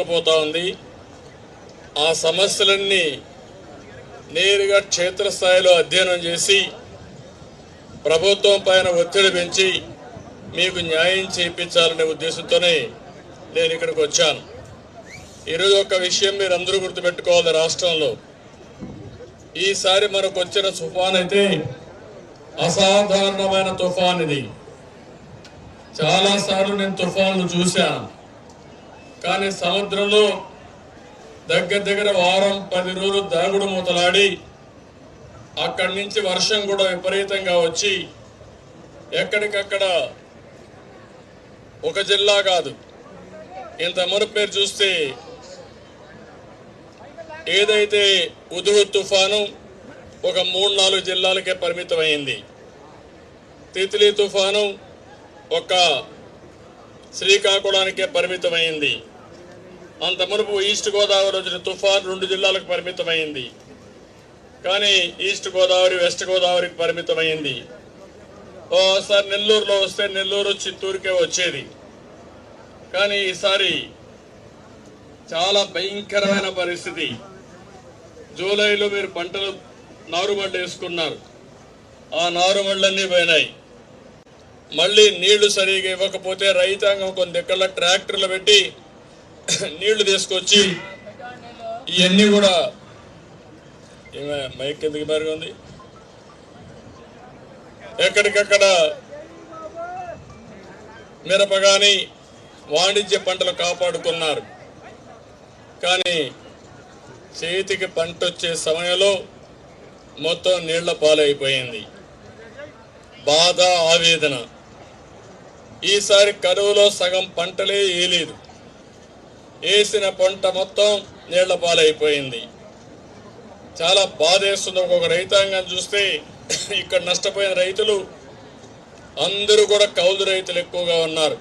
పోతా ఉంది ఆ సమస్యలన్నీ నేరుగా క్షేత్రస్థాయిలో అధ్యయనం చేసి ప్రభుత్వం పైన ఒత్తిడి పెంచి మీకు న్యాయం చేయించాలనే ఉద్దేశంతోనే నేను ఇక్కడికి వచ్చాను. ఈరోజు ఒక విషయం మీరు అందరూ గుర్తుపెట్టుకోవాలి రాష్ట్రంలో. ఈసారి మనకు వచ్చిన తుఫాన్ అయితే అసాధారణమైన తుఫాన్ ఇది. చాలాసార్లు నేను తుఫాన్లు చూశాను. కానీ సముద్రంలో దగ్గర దగ్గర వారం పది రోజులు దాగుడు మూతలాడి అక్కడి నుంచి వర్షం కూడా విపరీతంగా వచ్చి ఎక్కడికక్కడ ఒక జిల్లా కాదు. ఇంత మునుపు పేరు చూస్తే ఏదైతే ఉదుగు తుఫాను ఒక మూడు నాలుగు జిల్లాలకే పరిమితమైంది. తిత్లీ తుఫాను ఒక శ్రీకాకుళానికే పరిమితమైంది. అంత మునుపు ఈస్ట్ గోదావరి వచ్చిన తుఫాన్ రెండు జిల్లాలకు పరిమితమైంది. కానీ ఈస్ట్ గోదావరి వెస్ట్ గోదావరికి పరిమితమైంది. ఓసారి నెల్లూరులో వస్తే నెల్లూరు చిత్తూరుకే వచ్చేది. కానీ ఈసారి చాలా భయంకరమైన పరిస్థితి. జూలైలో మీరు పంటలు నారుమళ్ళు వేసుకున్నారు. ఆ నారుమళ్ళన్నీ పోయినాయి. మళ్ళీ నీళ్ళు సరిగా ఇవ్వకపోతే రైతాంగం కొన్ని దగ్గర ట్రాక్టర్లు పెట్టి నీళ్ళు తీసుకొచ్చి ఇవన్నీ కూడా మైక్ ఎందుకు మరిగా ఉంది ఎక్కడికక్కడ మిరప కానీ వాణిజ్య పంటలు కాపాడుకున్నారు. కానీ చేతికి పంట వచ్చే సమయంలో మొత్తం నీళ్ళ పాలైపోయింది. బాధ ఆవేదన. ఈసారి కరువులో సగం పంటలే వేయలేదు వేసిన పంట మొత్తం నీళ్ళ పాలైపోయింది. చాలా బాధేస్తుంది ఒక్కొక్క రైతాంగం చూస్తే. ఇక్కడ నష్టపోయిన రైతులు అందరూ కూడా కౌలు రైతులు ఎక్కువగా ఉన్నారు.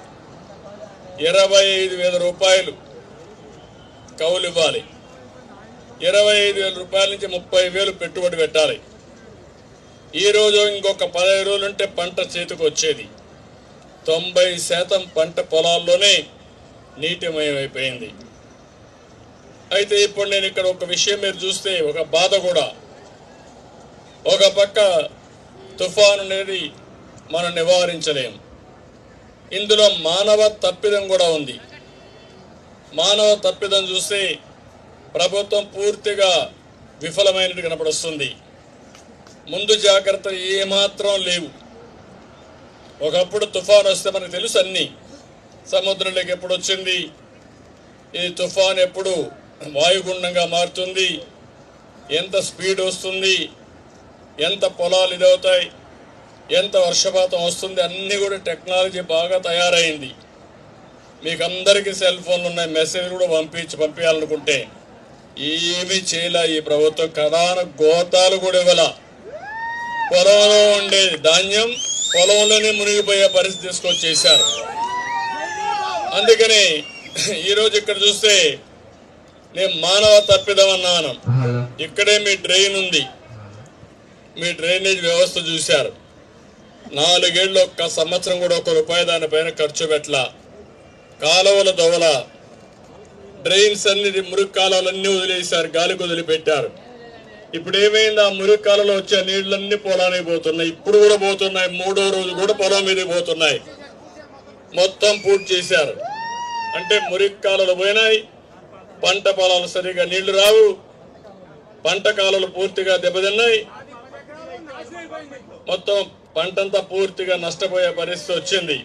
ఇరవై ఐదు వేల రూపాయలు కౌలు ఇవ్వాలి. ఇరవై ఐదు వేల రూపాయల నుంచి ముప్పై వేలు పెట్టుబడి పెట్టాలి. ఈ రోజు ఇంకొక పదహైదు రోజులు ఉంటే పంట చేతికి వచ్చేది. తొంభై శాతం పంట పొలాల్లోనే నీటిమయమైపోయింది అయితే ఇప్పుడు నేను ఇక్కడ ఒక విషయం మీరు చూస్తే ఒక బాధ కూడా. ఒక పక్క తుఫాను అనేది మనం నివారించలేం. ఇందులో మానవ తప్పిదం కూడా ఉంది. మానవ తప్పిదం చూస్తే ప్రభుత్వం పూర్తిగా విఫలమైనట్టు కనపడుస్తుంది. ముందు జాగ్రత్తలు ఏమాత్రం లేవు. ఒకప్పుడు తుఫాన్ వస్తే మనకు తెలుసు అన్నీ. సముద్రంలోకి ఎప్పుడు వచ్చింది? ఈ తుఫాన్ ఎప్పుడు వాయుగుండంగా మారుతుంది? ఎంత స్పీడ్ వస్తుంది? ఎంత పొలాలు ఇదవుతాయి? ఎంత వర్షపాతం వస్తుంది? అన్నీ కూడా టెక్నాలజీ బాగా తయారైంది. మీకు అందరికీ సెల్ ఫోన్లు ఉన్నాయి మెసేజ్ కూడా పంపించి పంపించాలనుకుంటే ఏమీ చేయలే ఈ ప్రభుత్వం. కథాన గోతాలు కూడా ఇవ్వాల. పొలంలో ఉండేది ధాన్యం పొలంలోనే మునిగిపోయే పరిస్థితి తీసుకొచ్చేసారు అందుకని ఈరోజు ఇక్కడ చూస్తే నేను మానవ తప్పిదమన్నాను. ఇక్కడే మీ డ్రైన్ ఉంది. మీ డ్రైనేజ్ వ్యవస్థ చూశారు. నాలుగేళ్ళు ఒక్క సంవత్సరం కూడా ఒక రూపాయి దానిపైన ఖర్చు పెట్టలా. కాలువల దొవల డ్రైన్స్ అన్ని మురుగు కాలువలన్నీ వదిలేశారు గాలికి వదిలిపెట్టారు. ఇప్పుడు ఏమైంది ఆ మురుగు కాలంలో వచ్చే నీళ్ళన్నీ పొలానికి పోతున్నాయి. ఇప్పుడు కూడా పోతున్నాయి. మూడో రోజు కూడా పొలం మీద పోతున్నాయి. మొత్తం పూర్తి చేశారు. అంటే మురికి కాలువలు పోయినాయి. పంట పొలాలు సరిగా నీళ్ళు రావు. పంట కాలువలు పూర్తిగా దెబ్బతిన్నాయి. మొత్తం పంటంతా పూర్తిగా నష్టపోయే పరిస్థితి వచ్చింది.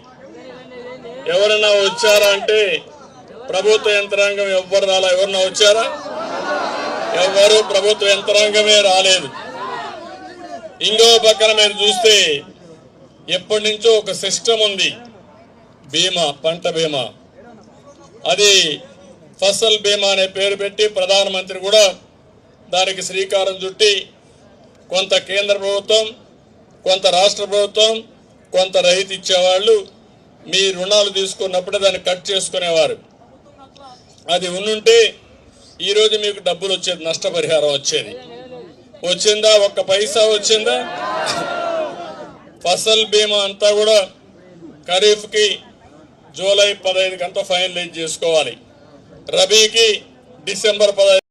ఎవరన్నా వచ్చారా అంటే ప్రభుత్వ యంత్రాంగం ఎవ్వరు రాలా ఎవరన్నా వచ్చారా? ఎవరు ప్రభుత్వ యంత్రాంగమే రాలేదు. ఇంకో పక్కన మీరు చూస్తే ఎప్పటి నుంచో ఒక సిస్టమ్ ఉంది. బీమా పంట బీమా. అది ఫసల్ బీమా అనే పేరు పెట్టి ప్రధానమంత్రి కూడా దానికి శ్రీకారం చుట్టి కొంత కేంద్ర ప్రభుత్వం కొంత రాష్ట్ర ప్రభుత్వం కొంత రైతు ఇచ్చేవాళ్ళు మీ రుణాలు తీసుకున్నప్పుడే దాన్ని కట్ చేసుకునేవారు. అది ఉండుంటే ఈరోజు మీకు డబ్బులు వచ్చేది నష్టపరిహారం వచ్చేది. వచ్చిందా? ఒక్క పైసా వచ్చిందా? ఫసల్ బీమా అంతా కూడా ఖరీఫ్కి జూలై పదహైదుకి అంతా ఫైనలైజ్ చేసుకోవాలి. రబీకి డిసెంబర్ పదహైదు